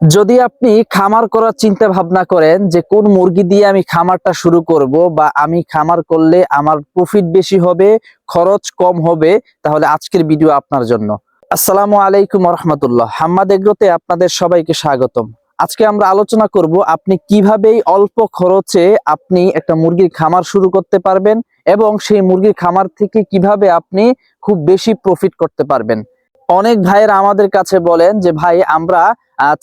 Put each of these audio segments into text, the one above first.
যদি আপনি খামার করার চিন্তা ভাবনা করেন যে কোন মুরগি দিয়ে আমি খামারটা শুরু করব বা আমি খামার করলে আমার প্রফিট বেশি হবে, খরচ কম হবে, তাহলে আজকের ভিডিও আপনার জন্য। আসসালামু আলাইকুম রহমতুল্লাহ হাম্মাদ এগ্রোতে আপনাদের সবাইকে স্বাগতম। আজকে আমরা আলোচনা করব আপনি কীভাবে অল্প খরচে আপনি একটা মুরগির খামার শুরু করতে পারবেন এবং সেই মুরগির খামার থেকে কীভাবে আপনি খুব বেশি প্রফিট করতে পারবেন। অনেক ভাইয়েরা আমাদের কাছে বলেন যে, ভাই, আমরা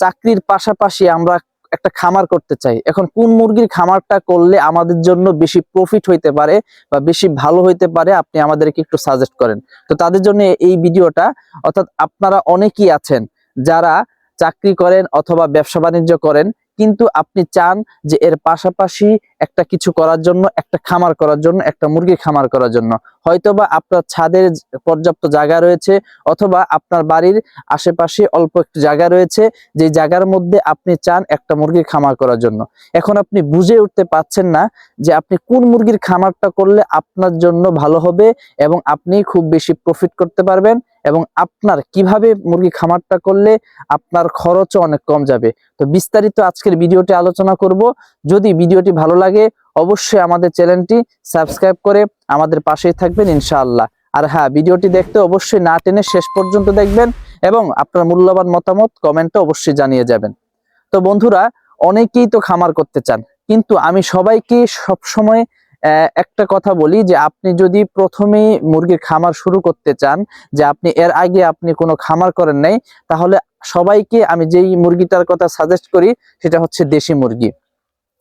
চাকরির পাশাপাশি আমরা একটা খামার করতে চাই। এখন কোন মুরগির খামারটা করলে আমাদের জন্য বেশি প্রফিট হইতে পারে বা বেশি ভালো হইতে পারে, আপনি আমাদেরকে একটু সাজেস্ট করেন। তো তাদের জন্য এই ভিডিওটা, অর্থাৎ আপনারা অনেকেই আছেন যারা চাকরি করেন অথবা ব্যবসা বাণিজ্য করেন কিন্তু আপনি চান যে এর পাশাপাশি একটা কিছু করার জন্য, একটা খামার করার জন্য, একটা মুরগি খামার করার জন্য। হয়তোবা আপনার ছাদের পর্যাপ্ত জায়গা রয়েছে অথবা আপনার বাড়ির আশেপাশে অল্প একটু জায়গা রয়েছে, যে জায়গার মধ্যে আপনি চান একটা মুরগির খামার করার জন্য। এখন আপনি বুঝে উঠতে পাচ্ছেন না যে আপনি কোন মুরগির খামারটা করলে আপনার জন্য ভালো হবে এবং আপনি খুব বেশি প্রফিট করতে পারবেন। এবং আপনার কীভাবে মুরগি খামারটা করলে আপনার খরচও অনেক কম যাবে। তো বিস্তারিত আজকের ভিডিওটি আলোচনা করব। যদি ভিডিওটি ভালো লাগে, অবশ্যই আমাদের চ্যানেলটি সাবস্ক্রাইব করে আমাদের পাশেই থাকবেন ইনশাআল্লাহ। আর হ্যাঁ ভিডিওটি দেখতে অবশ্যই না টেনে শেষ পর্যন্ত দেখবেন এবং আপনার মূল্যবান মতামত কমেন্টে অবশ্যই জানিয়ে যাবেন। তো বন্ধুরা, অনেকেই তো খামার করতে চান, কিন্তু আমি সবাইকে সবসময় একটা কথা বলি যে আপনি যদি প্রথমেই মুরগির খামার শুরু করতে চান, যে আপনি এর আগে আপনি কোনো খামার করেন নাই, তাহলে সবাইকে আমি যেই মুরগিটার কথা সাজেস্ট করি, সেটা হচ্ছে দেশি মুরগি।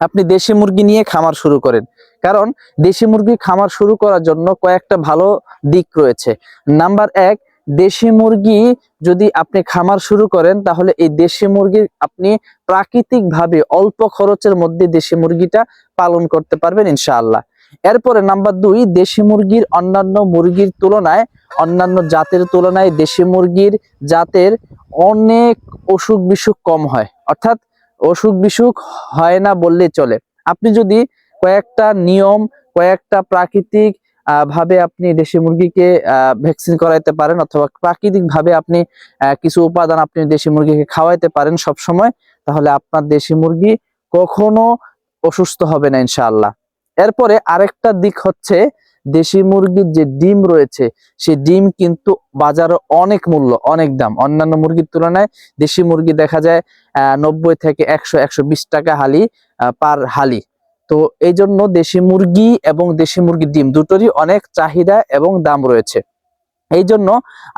আপনি দেশি মুরগি নিয়ে খামার শুরু করেন। কারণ দেশি মুরগি খামার শুরু করার জন্য কয়েকটা ভালো দিক রয়েছে। নাম্বার এক, দেশি মুরগি যদি আপনি খামার শুরু করেন, তাহলে এই দেশি মুরগির আপনি প্রাকৃতিকভাবে অল্প খরচের মধ্যে দেশি মুরগিটা পালন করতে পারবেন ইনশাআল্লাহ। এরপরে নাম্বার দুই, দেশি মুরগির অন্যান্য মুরগির তুলনায়, অন্যান্য জাতের তুলনায় দেশি মুরগির জাতের অনেক অসুখ বিসুখ কম হয়। অর্থাৎ অসুখ বিসুখ হয় না বললে চলে। আপনি যদি কয়েকটা নিয়ম, কয়েকটা প্রাকৃতিক ভাবে আপনি দেশি মুরগিকে ভ্যাকসিন করাইতে পারেন অথবা প্রাকৃতিক ভাবে আপনি কিছু উপাদান আপনি দেশি মুরগিকে খাওয়াইতে পারেন সব সময় তাহলে আপনার দেশি মুরগি কখনো অসুস্থ হবে না ইনশাআল্লাহ। এরপরে আরেকটা দিক হচ্ছে দেশি মুরগির যে ডিম রয়েছে সেই ডিম কিন্তু বাজারে অনেক মূল্য, অনেক দাম। অন্যান্য মুরগির তুলনায় দেশি মুরগি দেখা যায় নব্বই থেকে একশো একশো বিশ টাকা হালি পার হালি। তো এই জন্য দেশি মুরগি এবং দেশি মুরগির ডিম দুটোরই অনেক চাহিদা এবং দাম রয়েছে। এই জন্য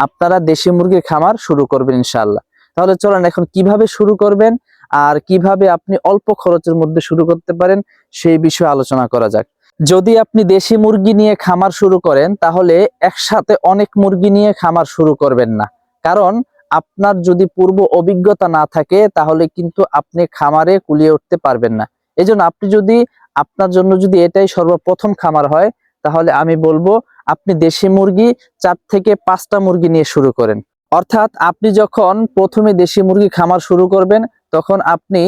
আপনারা দেশি মুরগির খামার শুরু করবেন ইনশাল্লাহ তাহলে চলেন এখন কীভাবে শুরু করবেন? আর কীভাবে আপনি অল্প খরচের মধ্যে শুরু করতে পারেন, সেই বিষয়ে আলোচনা করা যাক। যদি আপনি দেশি মুরগি নিয়ে খামার শুরু করেন, তাহলে একসাথে অনেক মুরগি নিয়ে খামার শুরু করবেন না। কারণ আপনার যদি পূর্ব অভিজ্ঞতা না থাকে, তাহলে কিন্তু আপনি খামারে কুলিয়ে উঠতে পারবেন না। এই আপনি যদি, আপনার জন্য যদি এটাই সর্বপ্রথম খামার হয়, তাহলে আমি বলব, আপনি দেশি মুরগি চার থেকে পাঁচটা মুরগি নিয়ে শুরু করেন। অর্থাৎ আপনি যখন প্রথমে দেশি মুরগি খামার শুরু করবেন, তখন আপনি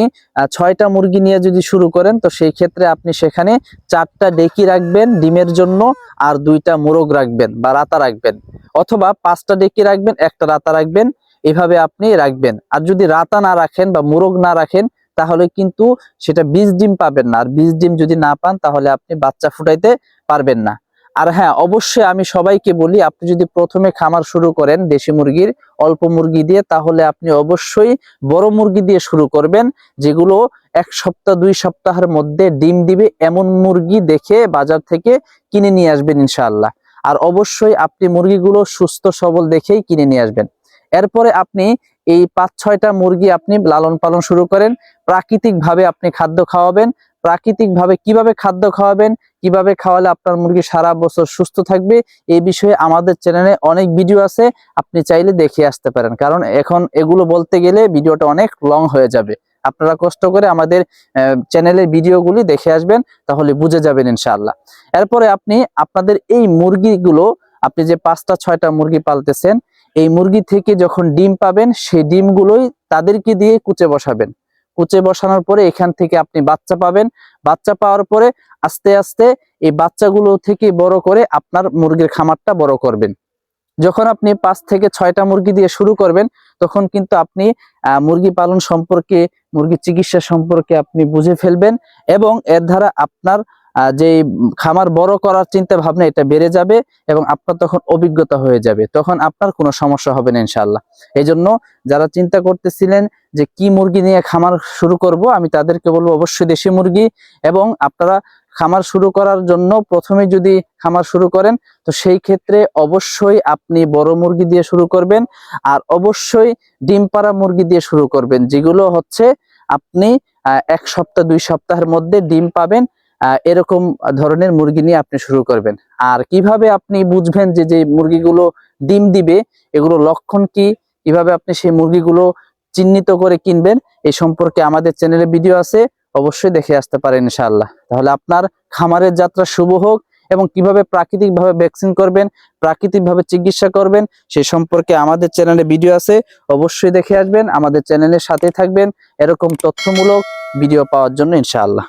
ছয়টা মুরগি নিয়ে যদি শুরু করেন, তো সেই ক্ষেত্রে আপনি সেখানে চারটা ডেকি রাখবেন ডিমের জন্য আর দুইটা মোরগ রাখবেন বা রাতা রাখবেন। অথবা পাঁচটা ডেকি রাখবেন, একটা রাতা রাখবেন, এভাবে আপনি রাখবেন। আর যদি রাতা না রাখেন বা মোরগ না রাখেন, তাহলে কিন্তু সেটা বীজ ডিম পাবেন না। আর বীজ ডিম যদি না পান, তাহলে আপনি বাচ্চা ফুটাইতে পারবেন না। আর হ্যাঁ অবশ্যই আমি সবাইকে বলি, আপনি যদি প্রথমে খামার শুরু করেন দেশি মুরগির, অল্প মুরগি দিয়ে, তাহলে আপনি অবশ্যই বড় মুরগি দিয়ে শুরু করবেন, যেগুলো এক সপ্তাহ, দুই সপ্তাহের মধ্যে ডিম দিবে, এমন মুরগি দেখে বাজার থেকে কিনে নিয়ে আসবেন ইনশাআল্লাহ। আর অবশ্যই আপনি মুরগিগুলো সুস্থ, সবল দেখেই কিনে নিয়ে আসবেন। এরপরে আপনি এই পাঁচ ছয়টা মুরগি আপনি লালন পালন শুরু করেন প্রাকৃতিক ভাবে আপনি খাদ্য খাওয়াবেন প্রাকৃতিক ভাবে কীভাবে খাদ্য খাওয়াবেন, কীভাবে খাওয়ালে আপনার মুরগি সারা বছর সুস্থ থাকবে এই বিষয়ে আমাদের চ্যানেলে অনেক ভিডিও আছে, আপনি চাইলে দেখে আসতে পারেন। কারণ এখন এগুলো বলতে গেলে ভিডিওটা অনেক লং হয়ে যাবে। আপনারা কষ্ট করে আমাদের চ্যানেলের ভিডিওগুলি দেখে আসবেন, তাহলে বুঝে যাবেন ইনশাআল্লাহ। এরপরে আপনি, আপনাদের এই মুরগিগুলো, আপনি যে পাঁচটা, ছয়টা মুরগি পালতেছেন, এই মুরগি থেকে যখন ডিম পাবেন, সেই ডিমগুলোই তাদেরকে দিয়ে কুচে বসাবেন। কুচে বসানোর পরে এখান থেকে আপনি বাচ্চা পাবেন। বাচ্চা পাওয়ার পরে আস্তে আস্তে এই বাচ্চাগুলো থেকে বড় করে আপনার মুরগির খামারটা বড় করবেন। যখন আপনি পাঁচ থেকে ছয়টা মুরগি দিয়ে শুরু করবেন, তখন কিন্তু আপনি মুরগি পালন সম্পর্কে মুরগি চিকিৎসা সম্পর্কে আপনি বুঝে ফেলবেন এবং এর দ্বারা আপনার যে খামার বড় করার চিন্তা ভাবনা এটা বেড়ে যাবে এবং আপনার তখন অভিজ্ঞতা হয়ে যাবে। তখন আপনার কোনো সমস্যা হবে না ইনশাল্লাহ এই জন্য যারা চিন্তা করতেছিলেন যে কি মুরগি নিয়ে খামার শুরু করব, আমি তাদেরকে বলব অবশ্যই দেশি মুরগি এবং আপনারা খামার শুরু করার জন্য প্রথমে যদি খামার শুরু করেন, তো সেই ক্ষেত্রে অবশ্যই আপনি বড় মুরগি দিয়ে শুরু করবেন আর অবশ্যই ডিম পাড়া মুরগি দিয়ে শুরু করবেন, যেগুলো হচ্ছে আপনি এক সপ্তাহ, দুই সপ্তাহের মধ্যে ডিম পাবেন এরকম ধরনের মুরগি নিয়ে আপনি শুরু করবেন। আর কীভাবে আপনি বুঝবেন যে যে মুরগিগুলো ডিম দিবে, এগুলো লক্ষণ কি, কীভাবে আপনি সেই মুরগিগুলো চিহ্নিত করে কিনবেন এই সম্পর্কে আমাদের চ্যানেলে ভিডিও আছে, অবশ্যই দেখে আসতে পারেন ইনশাআল্লাহ। তাহলে আপনার খামারের যাত্রা শুভ হোক এবং কীভাবে প্রাকৃতিকভাবে ভ্যাকসিন করবেন, প্রাকৃতিকভাবে চিকিৎসা করবেন সেই সম্পর্কে আমাদের চ্যানেলে ভিডিও আছে, অবশ্যই দেখে আসবেন, আমাদের চ্যানেলের সাথে থাকবেন। এরকম তথ্যমূলক ভিডিও পাওয়ার জন্য ইনশাআল্লাহ।